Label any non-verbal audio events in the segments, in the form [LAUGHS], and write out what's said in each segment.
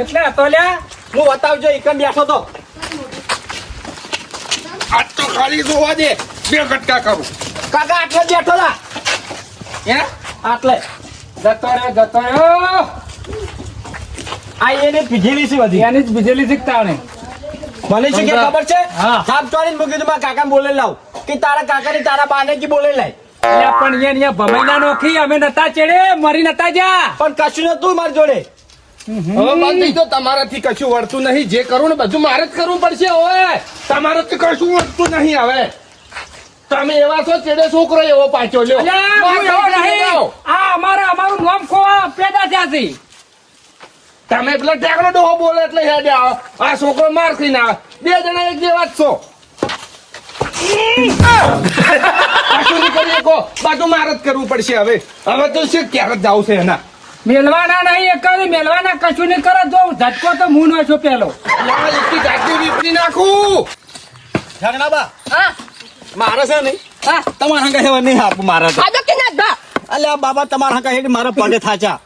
કેટલે હતો લ્યા? હું બતાવજો એકમ બેઠો તો. આજ તો ખાલી જોવા દે. બે કટકા કરું. કાકા આટલે બેઠો લા. હે? આટલે. જતો રહ્યો જતો રહ્યો આ એને પીધેલી છે બધી. એની જ બીજેલી શીખતા ને મને શું કે ખબર છે? હા. સાપ ચોરીને મૂકી દઉં મારા કાકા બોલે લાવ. કે તારા કાકા ની તારા બાને કી બોલે લાય. પણ અહીંયા અહીંયા ભમાઈના નોખી અમે નતા ચડે મરી નતા જા પણ કશું નતું મારી જોડે. હવે તો તમારાથી કશું વળતું નહીં. જે કરું ને બધું મારે જ કરવું પડશે હવે. તમારાથી કશું વળતું નહીં હવે. તમે એવા છો ચેડે છોકરો એવો પાછો લ્યો. આ અમારે અમારું નામ ખોવા પેદા થયા છે. તમે પેલા ટેકનો ડોહો બોલે એટલે હેડે આવો. આ છોકરો માર ખાઈને આવે. બે જણા એક જેવા જ છો. કશું નહીં કરી શકો બધું મારે જ કરવું પડશે હવે. હવે તો શું ક્યારે જ જાવું છે એના. મેલવાના નહીં એક મેલવાના કશું નહીં કરો. તો ધટકો તો હું નો છું પેલો. નાખું. ઝગડાબા હા. મારે છે નહીં? હા. તમારા હંગા હેવા નહીં આપું મારા તો. ખાધો કે અલ્યા બાબા તમારા હંગા હેડ મારા પગે થાચા.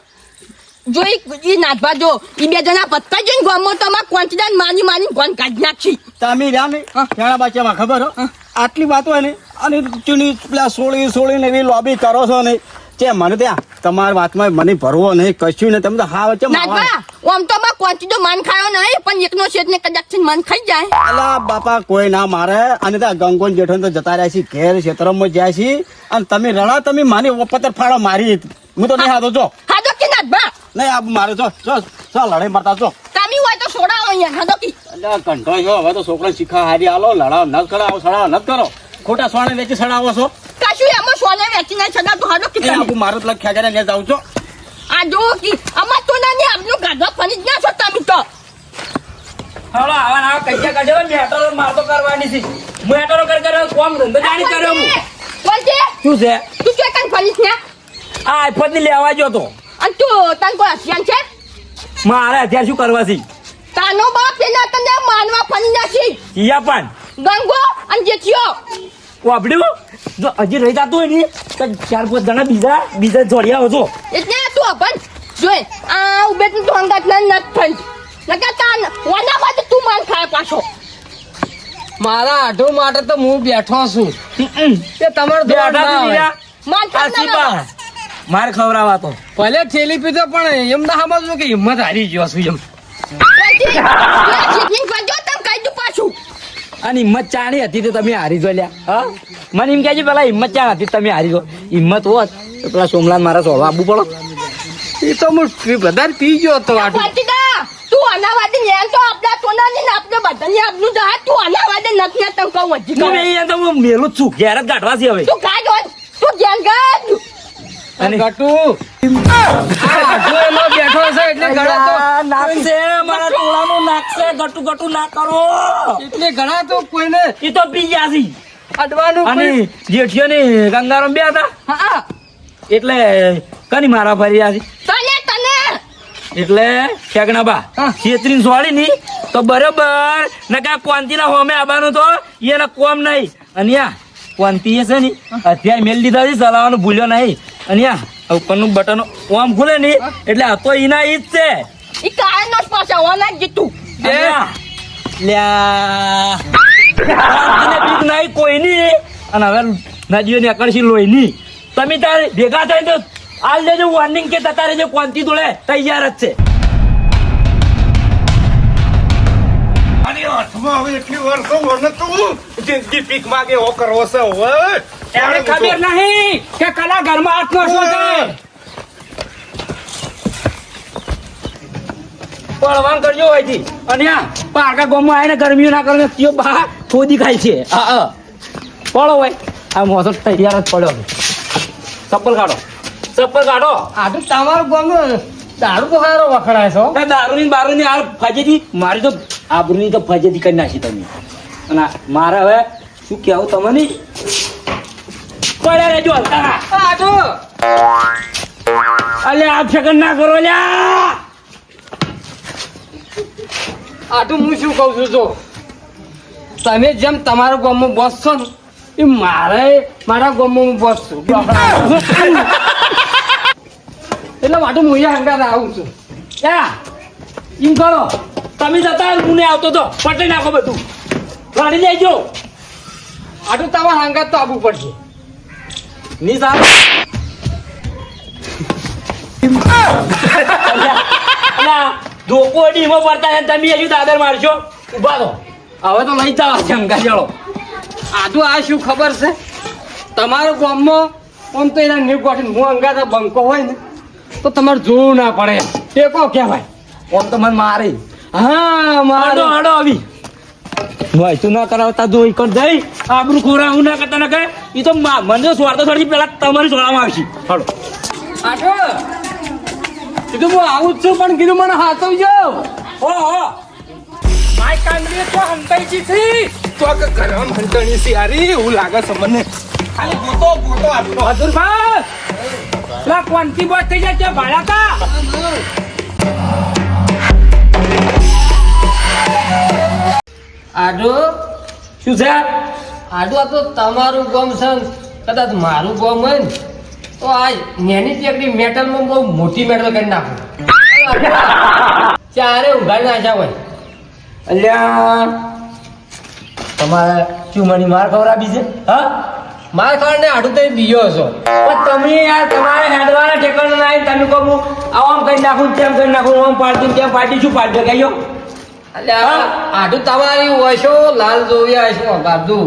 જો ઈ ઈ નાથભા જો ઈ બે જણા પત્તા જોઈને ગામમાં તો અમાર કોન્ચડાન માની માની ગોન કાઢી નાખી. તમે રહ્યા ને હેણા બાચામાં ખબર હો? આટલી વાત હોય ને અને ચૂની પેલા સોળી સોળી ને એવી લોબી કરો છો ને તે મને ત્યાં તમારી વાતમાં મને ભરવો નહીં કશું નહીં તમે તો હા વચ્ચે આમ તો અમાર તો માન ખાયો નહીં પણ એકનો શેઠ ને કદાચ માન ખાઈ જાય. અલા બાપા કોઈ ના મારે. અને ત્યાં ગંગોન જેઠો તો જતા રહ્યા છે ઘેર ક્ષેત્રમાં જાય છે અને તમે રડા તમે માની પથ્થર ફાળો મારી હું તો નહીં હાથો છો હાથો કે નાથભા નહીં આ મારે છો છો છો લડાઈ મારતા છો તમે હોય તો છોડાવો અહીંયા હાથો કી. કંઠો છો હવે તો છોકરા શીખા હારી આલો લડાવ ન કરાવો સડાવ ન કરો. ખોટા સોણે વેચી સડાવો છો. કશું સોને વેચી ના છતાં તો હાડો કે આપું મારે તો ખેજારે ને જાઉં છો. આ જો કી અમાર તો ના ને આપનું ગાધો ફની જ ના છો તમે તો. હાલો આવા ના કજ્જા કાઢ્યો હેટરો મારતો કરવાની છે. હેટરો કર કર કોમ ધંધો જાણી કર્યો હું. બોલજે શું છે? તું કે કન ફની ને? આ આઈફોનની લેવા જો તો. અને તું તન કોઈ હસિયાન છે? મારે અત્યારે શું કરવા છે? તાનો બાપ એના તને માનવા ફની નાખી. ઈયા પણ. ગંગો અને જેઠિયો. વાપડ્યું જો હજી રહી જતું હોય ને તો ચાર પાંચ જણા બીજા બીજા જોડિયા આવજો. એટલે તું અભન જોઈ આ ઉભે તું અંગાત ના નત થઈ લગાતાર વાના બાદ તું માન ખાય પાછો. મારા આઢો માટે તો હું બેઠો છું. કે તમારો દોડા આ ખાય માર ખવરાવા તો. ભલે ઠેલી પીધો પણ એમ ના સમજવું કે હિંમત હારી ગયો છું એમ. પાછું. અને હિંમત ચાણી હતી તો તમે હારી જો લ્યા. હા? મને એમ કહેજો પેલા હિંમત ચાણ હતી તમે હારી જો. હિંમત હોત તો પેલા સોમલાલ મારા સોળવા આપવું પડો. એ તો હું બધા પી ગયો હતો આટલું. તું અનાવાદી નેલ તો આપણા સોનાની ને આપણે બધાની આપનું તો તું અનાવાદી નથી ને તમ કહું હજી તો મેં તો હું મેલું છું. ઘેર જ ગાઢવા છે હવે. તું કાઢ તું ધ્યાન કાઢ અને ગટુ. બેઠો છે એટલે ગળા તો નાખશે મારા ટોળાનું નાખશે ગટુ ગટુ ના કરો. એટલે ગળા તો કોઈને એ તો પી ગયા છે. અડવાનું અને જેઠિયો ને ગંગારામ બે હતા. હા એટલે કની મારા ફર્યા છે? તને તને. એટલે ઠેકણાબા બા છેતરીને સોળી ની તો બરોબર નકા કોંતી ના હોમે આવવાનું તો એને કોમ નહીં. અને આ કોંતી છે ને અત્યારે મેલ દીધા છે ચલાવવાનું ભૂલ્યો નહીં. અને આ ઉપરનું બટન ઓમ ખુલે ની એટલે આ તો ઈના ઈ જ છે. ઈ કાય નો પાછા ઓના જીતું. અને આ લ્યા. કોંતીને બીક નહીં કોઈની અને હવે નદીઓ ને અકળશી લોહી ની. તમે તારે ભેગા થાય તો આલ દેજો વોર્નિંગ કે તારે જે કોંતી દોડે તૈયાર જ છે. હવે એટલી વાર તો તું જિંદગી પીક માગે એવો કરવો છે હવે ખબર નહીં કે કલા ઘરમાં હાથ નો શું થાય પડવાન કરજો હોયથી અને આ પાકા ગોમમાં આવીને ગરમીઓ ના કરે ત્યો બા ખોદી ખાય છે. હા હા. પડો હોય આ મોસો તૈયાર જ પડ્યો ચપ્પલ કાઢો. ચપ્પલ કાઢો. આઢું તમારું ગામ દારૂ તો સારો વખણાય છો. દારૂ ની બારૂ ની આ ફજેથી મારી તો આબરૂની તો ફજેથી કરી નાખી તમે. અને મારે હવે શું કહેવું નહીં? પડ્યા રહેજો હલતા આઢો અલે આ ફેકન ના કરો લ્યા આટું હું શું કહું છું જો. તમે જેમ તમારા ગામમાં બોસ છો ને એ મારે મારા ગામમાં હું બોસ છું. [LAUGHS] એટલે માટે હું હંગાત આવું છું. ક્યાં એમ કરો. તમે જતા હું ને આવતો તો પટી નાખો બધું. ગાડી લેજો આટલું તમારે હંગાત તો આવવું પડશે. ની સાહેબ? ધોકો ડીમો પડતા છે, તમે હજુ દાદર મારશો. ઊભા તો હવે તો લઈ જાઓ શંકા ચાલો આટલું આ શું ખબર છે? તમારું ગામમાં આમ તો એના નીવ ગોઠીને હું અંગાતા બંકો હોય ને. તો તમારે જોવું ના પડે. ટેકો કહેવાય. ઓમ તો મને મારે. હા મારો. હડો આવી. ભાઈ તું ના કરાવતા જો કર જઈ. આબરું ખોરા હું ના કરતા ના કહે ઈ તો મને સ્વાર્થ થોડી પેલા તમારી જોડામાં આવશે હડો. આટો કીધું હું આવું જ છું પણ કીધું મને હાથવજો ઓ હો માય કાંગરી તો હંકાઈ છી. થી તો કે ઘરમાં મંટણી સી હારી હું લાગે મને. ખાલી ગોતો ગોતો આટલો હજુરભાઈ પેલા કોનથી બોટ થઈ જાય છે ભાડા કા? શું છે? આડો આ તો તમારું ગમ છે. કદાચ મારું ગમ હોય ને તો આ નેની ચેકડી મેટલમાં બહુ મોટી મેટલ કરી નાખું. ચારે ઉઘાડી નાખ્યા હોય. અલ્યા તમારે ચુમણી માર ખવડાવી છે? હા? માર ખાવાને આડું તો બીયો છો પણ તમે યાર તમારે હેડવાના ટેકન ના તમે કહો હું આમ કરી નાખું તેમ કરી નાખું આમ પાડતી તેમ પાડતી શું પાડ્યો ગયો અલ્યા આટલું તમારી ઓછો લાલ જોવી હશો બાદુ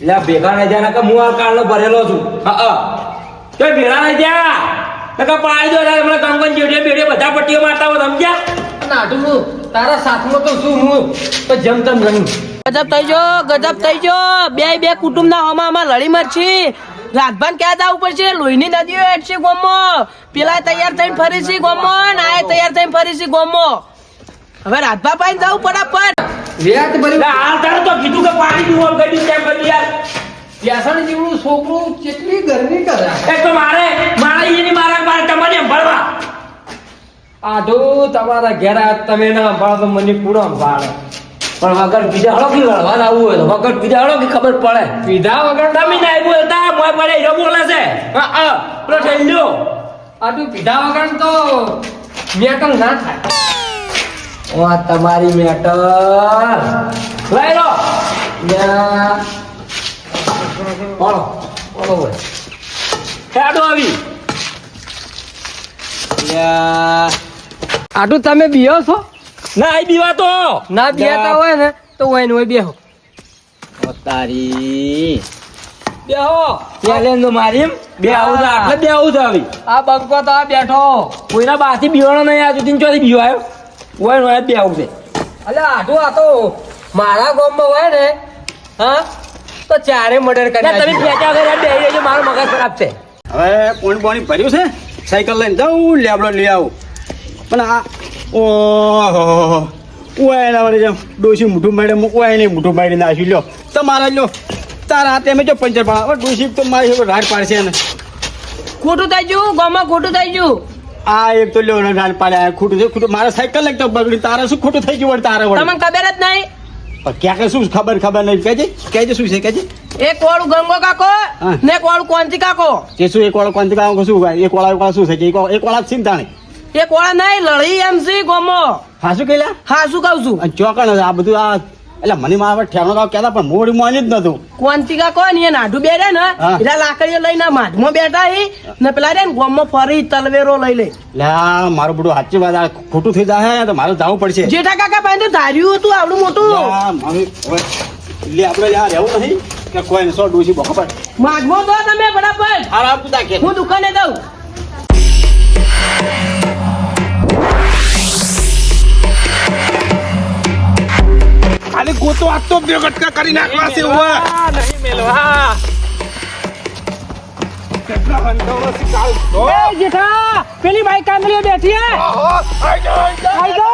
એટલે ભેગા નહીં જાય કે હું આ કાળનો ભરેલો છું. હા હા. તો ભેળા નહીં ત્યાં નકા પાડી દો હમણાં કંકન જેવડે બેડે બધા પટ્ટીઓ મારતા હોય સમજ્યા? અને આટલું હું તારા સાથમાં તો શું હું? તો જેમ તેમ ગણું ગજબ થઈ જો ગજબ થઈ જો બે બે કુટુંબ ના હમા હમા લડી મરછી. રાતભાન ક્યાં જવું પડશે? લોહીની નદીઓ હેઠશે ગોમો. પેલા તૈયાર થઈને ફરી છે ગોમો ના તૈયાર થઈને ફરી છે ગોમો. હવે રાતભા પાઈને જવું પડે પણ વેત ભરી હાલ તારે તો કીધું કે પાણી પીવો આમ કેમ ગડી કરી યાર. વ્યાસણ જેવડું છોકરું કેટલી ગરમી કરે તો મારે મારે એની મારા મારે તમારે ભણવા ભરવા આઢો તમારા ઘેર તમે ના સંભાળો તો મને પૂરો સંભાળે. પણ વગર બીજા હળો કે લડવા આવું હોય તો વગર બીજા હળો કે ખબર પડે. પીધા વગર તમે આવ્યું બોલતા મોય પડે હીરો બોલે છે. હા થઈ પેલો આ આટલું પીધા વગર તો મેટલ ના થાય. ઓ તમારી મેટર લઈ લો. યા બોલો બોલો. હેડો આવી. આટલું તમે બીઓ છો? ના આઈ બીવા તો. ના બીયાતા હોય ને તો હોય ને હોય બેહો. ઓ તારી. બેહો. ચેલેન્જ મારી બે આવું તો આટલે બે આવું છે આવી. આ બંકો તો આ બેઠો. કોઈના બાથી બીવાનો નહીં આ સુધી ચોથી બીજો આવ્યો? હોય ને હોય બે આવું છે. અલે આઢું આ તો મારા ગામમાં હોય ને હા તો ચારે મર્ડર કરી તમે ફેંચા વગર બે રહેજો મારો મગજ ખરાબ છે. હવે કોણ પોણી ભર્યું છે? સાયકલ લઈને જાઉં લેબડો લઈ આવું. પણ આ ઓહો. ઉવાય એના વડે જેમ ડોસી મોઢું મારી ઉવાય નહીં મોઢું મારી નાખ્યું લ્યો. તમારા લ્યો. તારા હાથે અમે જો પંચર પાડ ડોસી તો મારી રાડ પાડશે ને ખોટું થઈ ગયું. ગામમાં ખોટું થઈ ગયું. આ એક તો લ્યો રાડ પાડ્યા. ખોટું છે ખોટું. મારા સાયકલ લાગતો બગડી. તારા શું ખોટું થઈ ગયું તારા તમને ખબર જ નહીં. પણ ક્યાં કે શું ખબર ખબર નહીં. કહેજે કહેજે શું છે કહેજે એક વાળું ગંગો કાકો હા. ને એક વાળું કોંતી કાકો. જે શું એક વાળો કોંતી કામ શું એક વાળા શું છે? એક વાળા- એક વાળા જ ચિંતા નહીં એક વાળા નહીં લડી એમ છે ગોમો. હાસુ કેલા કહેલા? હા શું કહું છું. અને ચોકણ આ બધું આ એટલે મને મારા ઠેરનો કાવ કહેતા પણ મોડી માની જ નતું કોંતિકા કોણ એ નાઢું બેઠા ને એટલે લાકડીઓ લઈને માઢમાં બેઠા હી. ને પેલા રે ને ગોમમાં ફરી તલવેરો લઈ લે. લે આ મારું બધું સાચી વાત આ ખોટું થઈ જાય તો મારે જવું પડશે. જેઠા કાકા પાસે તો ધાર્યું હતું આવડું મોટું. લે આ મારું આપણે યાર રહેવું નહીં કે કોઈ સો ડોસી બખો પર તો તમે હાર આપું તાકે હું દુકાને દઉં ખાલી ગોતો આ તો બે ગટકા કરી નાખવા છે ઓય નહીં મેલવા કેટલા હંતાવો છે કાલ તો એ જેઠા પેલી બાઈ કાંગલીઓ બેઠી હે ઓહો આઈ જાઓ, આઈ જાઓ. આઈ દો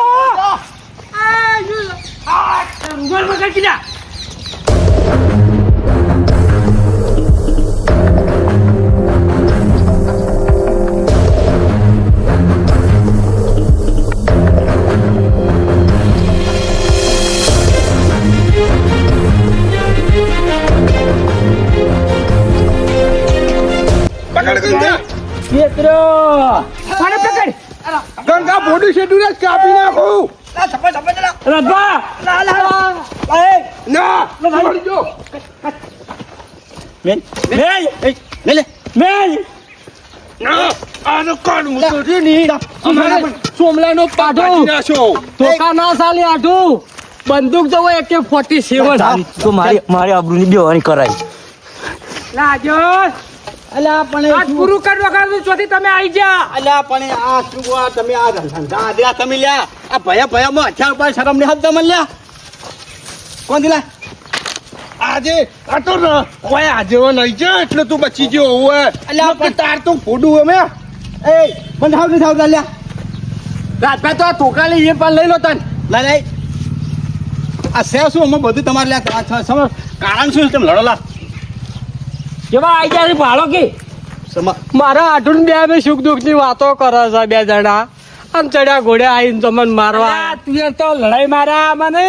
ગોળ પકડ પકડ? ગંગા બોડી શેડ્યુલ જ કાપી નાખું. ના મેલ, મેલ. મેલ. મેલ. ના આનો કાનની અમારે સોમલાનો તો ધોકા ના ચાલે આઠું બંદૂક તો હોય એક ફોર્ટી સેવન. તો મારી મારી આબરૂની બેવાની કરાઈ લાજો. અલા, પણ આજ પૂરું કરવા કાઢું ચોથી તમે આવી જા. અલા, પણ આ શું આ તમે આ ધંધા આદરા તમે લ્યા. આ ભયા ભયામાં હથિયાર ઉપર શરમ નહીં આવતા તમે લ્યા. કોણ દિલા? આજે? આ તો કોઈ આજે નહીં છે એટલે તું બચી ગયો ઓય અલ્યા, નકર તાર તો ફોડું અમે એ મને થાવ નહીં થાવ લ્યા. રાજભાઈ તો આ લઈ એ પણ લઈ લો તન આ સે શું અમે બધું તમારે લ્યા. કારણ શું છે? તમે લડો લા. કેવા આઈ ગયા ભાડો કે? મારા આઠું બે બે સુખ દુઃખની વાતો કરો છો બે જણા. આમ ચડ્યા ઘોડે આવીને તમને મારવા. તું તો લડાઈ મારા મને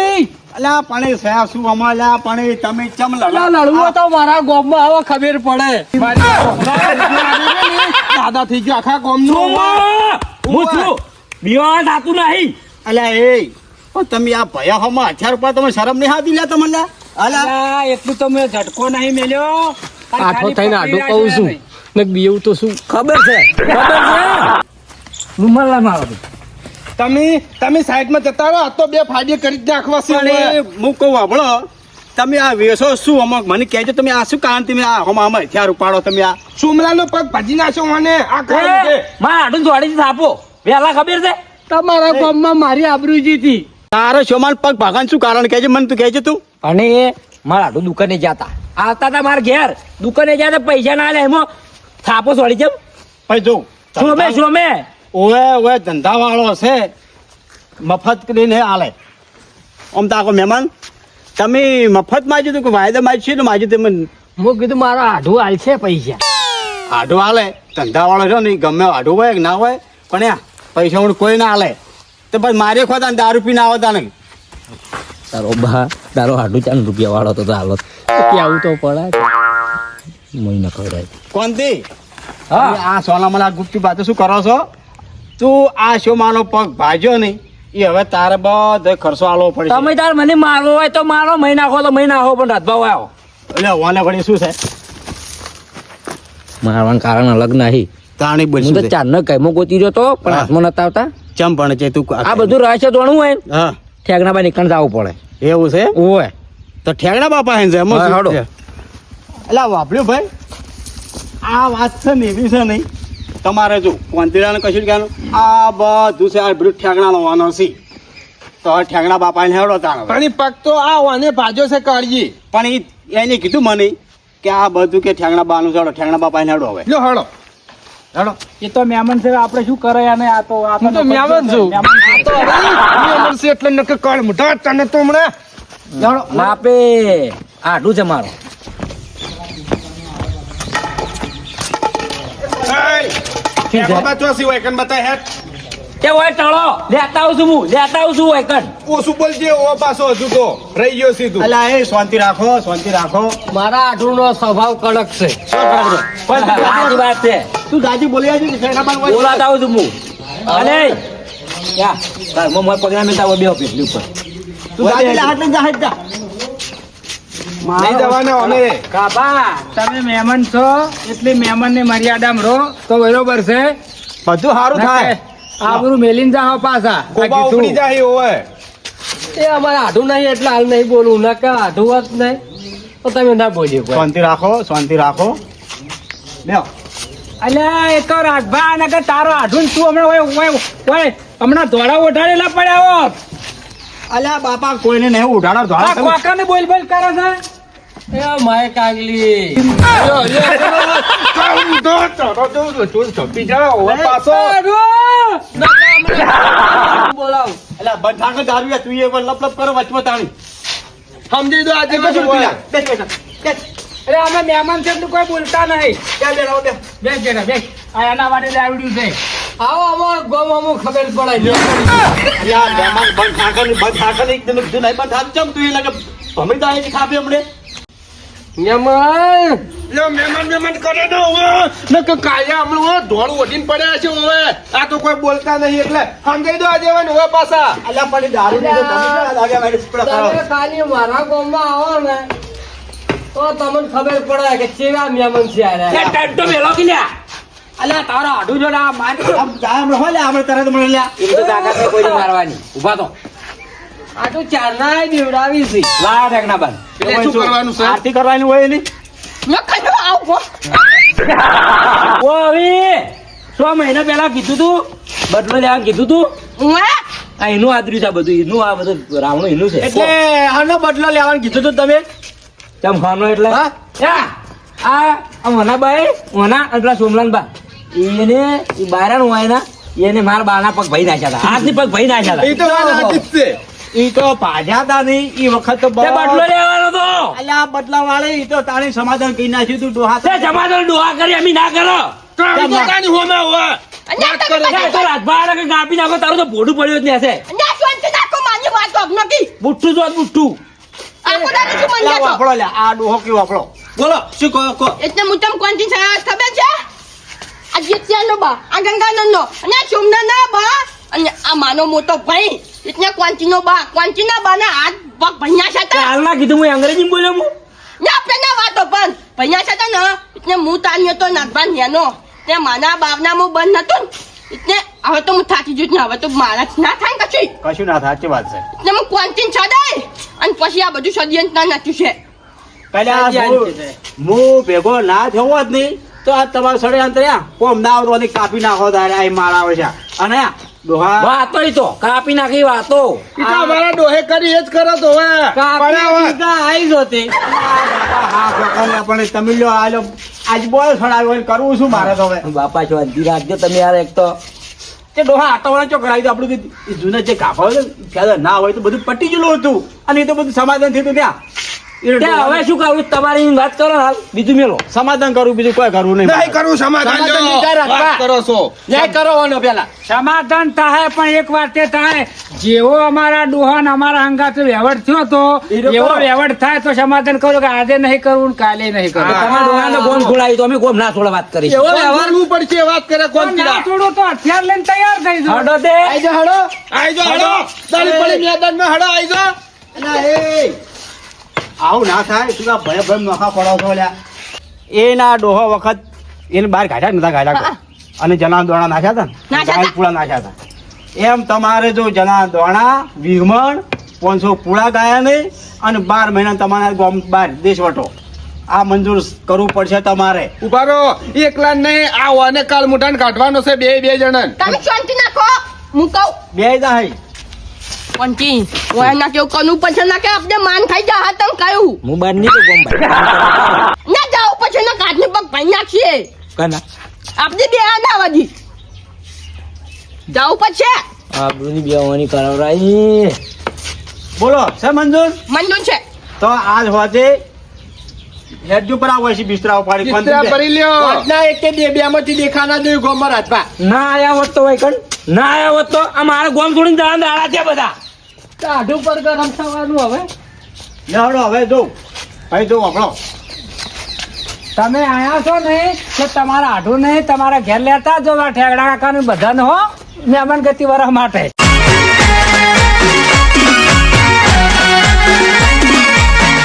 અલ્યા પણ એ શું અમાલ્યા લ્યા પણ તમે ચમ લડો? લડવો તો મારા ગોમમાં આવો ખબર પડે. દાદા થઈ ગયો આખા ગામનો. હું છું. થાતું નહીં. અલ્યા એ પણ તમે આ ભયા હમા હથિયાર ઉપર તમે શરમ નહીં હાથી લ્યા તમને? લ્યા અલ્યા એટલું તમે ઝટકો નહીં મેલ્યો. આઠો થઈને આડું કહું છું. ને બીવું તો શું? ખબર છે? ખબર છે? રૂમાલ મારો તમે તમે સાઈડમાં જતા રહો તો બે ફાડી કરી નાખવા છે. હું કહું આપણો તમે આ વેસો શું અમુક મને કહેજો તમે આ શું કારણ તમે આ હમ આમાં હથિયાર ઉપાડો તમે આ? સુમલાનો પગ ભાજી નાખો મને આ કારણ. મારા આડું જોડી થાપો. વેલા ખબર છે? તમારા ગામમાં મારી આબરૂજી હતી તારો શોમાન પગ ભાગવાનું શું કારણ? કહેજે મને તું કહેજે તું. અને મારા આટું દુકાને જતા. આવતા હતા મારા ઘેર. દુકાને જતા પૈસા ના લે એમાં થાપો સોડી જેમ ભાઈ જો શોમે શોમે ઓવે ઓવે ધંધા વાળો છે. મફત કરીને આલે. આમ તો આખો મહેમાન. તમે મફત માગ્યું હતું કે વાયદા માગ્યું છે ને માગ્યું તમે હું કીધું મારા આઢું હાલ છે પૈસા. આઢું હાલે ધંધા વાળો છે ને ગમે આઢું હોય કે ના હોય પણ પૈસા હું કોઈ ના હાલે તો પછી મારે ખોતા દારૂ પીને આવતા નહીં. તારો બા તારો આટું ચાર રૂપિયા વાળો તો હાલો કે આવું તો પડે મહિને ખબર કોણથી હા. આ આ સોનામાં આ ગુપ્તી વાતો શું કરો છો? તું આ શોમાનો પગ ભાજ્યો નહીં. એ હવે તારે બધો ખર્ચો આલવો પડે તમે તાર મને મારવો હોય તો મારો મહી નાખો તો મહી નાખો પણ રાતભાવ આવ્યો એટલે વાને વળી શું છે? મારવાનું કારણ અલગ નહીં. તાણી બોલ હું તો ચાર ન કઈ ગોતી રહ્યો તો પણ હાથમાં નતા આવતા. ચમ પણ છે તું આ બધું રહસ્ય જોણવું હોય ને, હા. ઠેકણા ભાઈ નીકળ જવું પડે. એવું છે? ઓય. તો ઠેકડા બાપા હે છે એમાં હાડો. છે? એટલે વાપર્યું ભાઈ. આ વાત છે ને એવી છે નહીં. તમારે જો કોંતીરાને કશું કહેવાનું. આ બધું છે આ બધું ઠેકણા વાનો છે. તો હવે ઠેકડા બાપા ને હેડો તાણ. પણ પગ તો આ વાને ભાજો છે કાળજી. પણ એને કીધું મને કે આ બધું કે ઠેંગણા બાનું છે હેડો ઠેંગણા બાપા ને હેડો હવે. હળો હેડો એ તો મહેમાન છે આપણે શું કરે અને આ તો આ તો મહેમાન છું. મહેમાન તો હવે ઈ એટલે નકર કાળ મોઢા તને તો હમણાં. માપે. આડું છે મારો. એ બાબા ચોસી હોય કન બતાય હેટ કે હોય ટળો લેતા આવું છું હું લેતા આવું છું કણ ઓછું બોલજે ઓ પાછો હજુ તો. રહી ગયો સીધું. અલા એ શાંતિ રાખો શાંતિ રાખો. મારા આઢું નો સ્વભાવ કડક છે. પણ સાચી વાત છે. તું દાદી બોલી હોય. બોલાતા આવું છું હું. અને યા તાર મો મોય પગલા મેં તાવ ઉપર. તું દાદી લે હાથ જા, હાથ જા. નહીં જવાના અમે. કાબા તમે મહેમાન છો એટલે મહેમાન ને મર્યાદામાં રહો તો બરોબર છે. બધું સારું થાય. આબરું મેલીન જાઓ પાછા. કોબા. ઉપડી જાય ઓય એ અમારે આઢું નહીં એટલે હાલ નહીં બોલવું ના કે આઢું વાત નહીં. તો તમે ના બોલ્યો શાંતિ રાખો શાંતિ રાખો. લ્યો. અલ્યા એ તો રાજભા અને કે તારો આઢું તું હમણાં ઓય ઓય ઓય હમણાં ધોળા ઓઢાડેલા પડ્યા હોત અલ્યા બાપા કોઈને નહીં ઉઠાડો આ ધોળા. કોકાને બોલ બોલ કરે છે? એ માય કાગલી. યો, યો, બોલાવ. બંધ દારૂ તું લપ લપ કરો વચમાં તાણી. સમજી દો આજે કશું બેસ, બેસ બેસ, બેસ. અરે અમે મહેમાન છે કોઈ બોલતા નહીં. ચાલ બેસ, આવો, બેસ. બેઠા બેસ આ એના માટે આવડ્યું છે. આવો અમારા ગામમાં ખબર પડે યાર મહેમાન બંધ થાકે ને બંધ થાકે એક એકદમ નહીં બંધ થાકે. ચમ તું એ લાગે ભમી દાય ખાપે હમણે. મહેમાન લ્યો, મહેમાન મહેમાન કરે ને હવે. ને કે કાયા હમણાં ધોળ ઓઢીને પડ્યા છે હવે. આ તો કોઈ બોલતા નહીં એટલે સમજાઈ દો આજે ને હવે પાછા. અલ્યા પણ દારૂ તો તમે ક્યાં લાગ્યા મારી ઉપડા તમે ખાલી મારા ગામમાં આવો ને તો તમને ખબર પડે કે કેવા મહેમાન છે અરે એ રહ્યા. ટાઈમ તો મેલો કે લ્યા. અલ્યા તારા આડું જોડા ના માર આમ જા હમણાં હોય લે, આપણે તરત મળે લ્યા. એમ તો તાકાત કોઈ મારવાની. ઊભા તો. આ તો ચારનાય બીવડાવી છે. લા ઢેકણા બાદ. એટલે શું કરવાનું છે આરતી કરવાની હોય નહીં નકર આવો. ઓ હવે સો મહિના પહેલા કીધું તું બદલો લેવા કીધું તું. આ એનું આદર્યું છે આ બધું એનું આ બધું રાવણું એનું છે. એટલે આનો બદલો લેવાનું કીધું તું તમે? તેમ હાનો એટલે? આ મના મોના બાઈ મના અને પેલા સોમલાન બા એને બાયરાનું હોય ને એને મારા બાના પગ ભાઈ નાખ્યા હતા. હાથની પગ ભાઈ નાખ્યા એ તો વાત છે. ઈ તો ભાજ્યા નહીં ઈ વખત તો બદલો લેવાનો તો. અલ્યા બદલા વાળે ઈ તો તારે સમાધાન કરી નાખ્યું તું ડોહા તે જમાદાર ડોહા કરી અમે ના કરો. તો કાની હોમે હવે. વાત કરો. તો રાજભાઈ કે કાપી નાખો તારું તો ભોડું પડ્યું જ નહીં હશે અહીંયા શાંતિ રાખો મારી વાત તો નકી બુઠ્ઠું જો બુઠ્ઠું. આખો દાડો શું મન લા, જતો વાપરો લ્યા આ ડોહો કેવો વાપરો? બોલો શું કહો કહો. એટલે હું તમ કોણ ખબર છે? આ જેત્યાનો બા આ ગંગાનંદનો. અને આ સોમનાથના બા અને આ માનો મોટો ભાઈ એટલે ક્વાંચીનો બા ક્વાંચીના બાના હાથ પગ ભણ્યા છે ના કીધું હું અંગ્રેજી બોલ્યો હું? ના આપણે ના વાતો પણ ભણ્યા છે ને એટલે હું તાન્યો તો નાગભાન નેનો. તે માના બાપના હું બંધ નતો એટલે હવે તો હું થાકી જઉં ને હવે તો મારા ના થાય કશું કશું ના થાય સાચી વાત છે. એટલે હું ક્વાંચીન છડાય અને પછી આ બધું ષડયંત્ર નાખ્યું છે. પેલા હું ભેગો ના થયો જ નહીં તો આ તમારું ષડયંત્ર કોમ ના આવતો કાપી નાખો તારે આ મારા આવે છે. અને આ વાતો તો કાપી નાખી વાતો. ઈ તો ડોહે કરી એ જ કરો તો હવે. પણ હવે આઈ જોતી. પણ તમે લ્યો આ આજ બોલ છોડાવ્યો ને કરવું શું મારે તો હવે. બાપા છો રાખજો તમે યાર એક તો. કે ડોહા આટાવાળા ચો કરાવી દો આપણું જૂના જે કાપા હોય ના હોય તો બધું પટી ગયેલું હતું. અને એ તો બધું સમાધાન થયું ત્યાં. હવે શું કરું તમારી વાત કરો હાલ. બીજું મેલો. સમાધાન કરવું બીજું કોઈ કરવું નહીં નહીં કરું સમાધાન વાત કરો છો. ન્યાય કરવાનો પેલા સમાધાન થાય પણ એક વાત તે થાય. જેવો અમારા ડોહન અમારા અંગાત વ્યવહાર થયો તો એવો વ્યવહાર થાય તો સમાધાન કરો કે આજે નહીં કરવું કાલે નહીં કરવું. તમારા ડોહાનો ગોમ ખોલાવી તો અમે ગોમ ના છોડે વાત કરી એવો વ્યવહાર હું પડશે વાત કરે તો ના? છોડો તો હથિયાર લઈને તૈયાર થઈ જાઓ. હડો તે. આઈ જા હડો. આઈ જો હડો. તારી પડી મેદાનમાં હડો આઈ જો ના એ. આવું ના થાય તું આ ભય ભય નોખા પડો છો લ્યા. એના ડોહો વખત એને બહાર કાઢ્યા નતા કાઢ્યા. અને જના દોણા નાખ્યા હતા ને? નાખ્યા પૂળા નાખ્યા હતા. એમ તમારે જો જના દોણા વિહમણ પાંચસો પૂળા ગાયા નહીં અને બાર મહિના તમારા ગામ બહાર દેશ વટો. આ મંજૂર કરવું પડશે તમારે. ઊભા રહો. એકલા નહીં આ અને કાલ મુઠાણ કાઢવાનો છે બે બે જણા તમે શાંતિ નાખો. હું કહું. બે જાય પંચી. ઓય ના કેવું કનું પછી ના કે આપણે માન ખાઈ જા હા તમ કહ્યું હું બાર નહીં તો ગોમ ના જાવ પછી ના કાઢને પગ ભાઈ નાખીએ. કના? આપણે બે આ ના વાજી જાવ પછી. આબરૂની બેવાની કરાવરાઈ બોલો છે મંજૂર? મંજૂર છે. તો આજ હોજે હેડ ઉપર આવો છે બિસ્તરા ઉપાડી ચિત્રા ભરી લ્યો. વાતના એક કે બે બે માંથી દેખાના જોયું ગોમમાં રાજભા ના આયા હોત તો કણ ના આયા હોત તો આ મારા ગોમ છોડીને દાડા દાડા છે બધા. આઢું પર ગરમ થવાનું હવે. હવે જો. ભાઈ જો આપણો તમે આયા છો ને કે તમારા આઢું નહીં તમારા ઘેર લેતા જો ઠેગડા કાકા ને બધાને હો. મહેમાન ગતિ વરસ માટે.